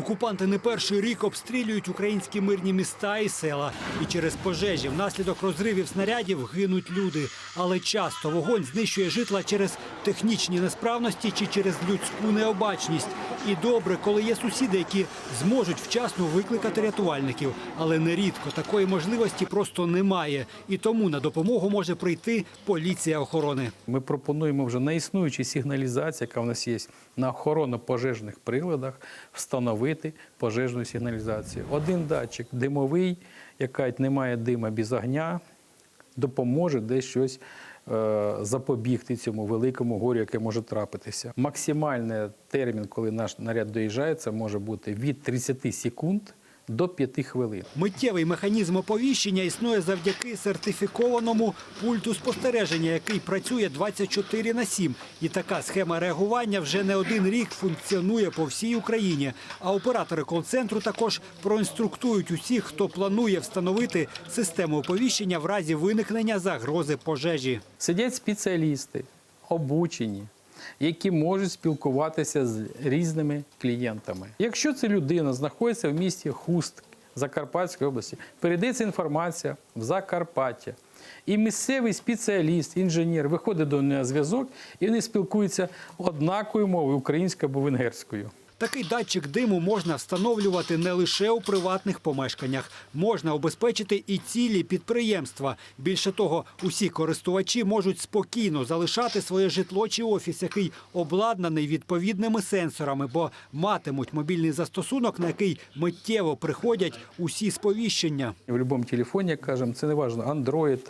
Окупанти не перший рік обстрілюють українські мирні міста і села. І через пожежі внаслідок розривів снарядів гинуть люди. Але часто вогонь знищує житла через технічні несправності чи через людську необачність. І добре, коли є сусіди, які зможуть вчасно викликати рятувальників. Але нерідко такої можливості просто немає. І тому на допомогу може прийти поліція охорони. Ми пропонуємо вже на існуючій сигналізації, яка в нас є на охоронно-пожежних приладах, встановити пожежну сигналізацію. Один датчик димовий, яка немає дима без огня, допоможе десь щось запобігти цьому великому горю, яке може трапитися. Максимальний термін, коли наш наряд доїжджає, це може бути від 30 секунд до 5 хвилин. Миттєвий механізм оповіщення існує завдяки сертифікованому пульту спостереження, який працює 24 на 7. І така схема реагування вже не один рік функціонує по всій Україні. А оператори кол-центру також проінструктують усіх, хто планує встановити систему оповіщення в разі виникнення загрози пожежі. Сидять спеціалісти, обучені, які можуть спілкуватися з різними клієнтами. Якщо ця людина знаходиться в місті Хуст Закарпатської області, передається інформація в Закарпаття. І місцевий спеціаліст, інженер виходить до на зв'язок, і вони спілкуються однаковою мовою українською або венгерською. Такий датчик диму можна встановлювати не лише у приватних помешканнях. Можна обезпечити і цілі підприємства. Більше того, усі користувачі можуть спокійно залишати своє житло чи офіс, який обладнаний відповідними сенсорами, бо матимуть мобільний застосунок, на який миттєво приходять усі сповіщення. В будь-якому телефоні, як кажемо, це не важливо, Android,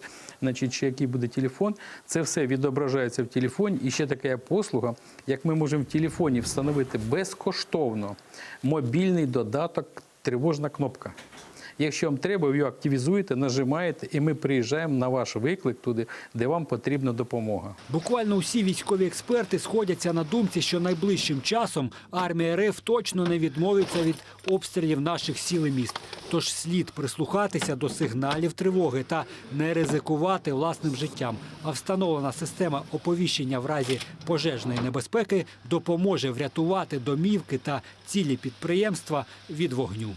значить, чи який буде телефон, це все відображається в телефоні. І ще така послуга, як ми можемо в телефоні встановити безкоштовно мобільний додаток тривожна кнопка. Якщо вам треба, ви активізуєте, нажимаєте, і ми приїжджаємо на ваш виклик туди, де вам потрібна допомога. Буквально усі військові експерти сходяться на думці, що найближчим часом армія РФ точно не відмовиться від обстрілів наших сіл і міст. Тож слід прислухатися до сигналів тривоги та не ризикувати власним життям. А встановлена система оповіщення в разі пожежної небезпеки допоможе врятувати домівки та цілі підприємства від вогню.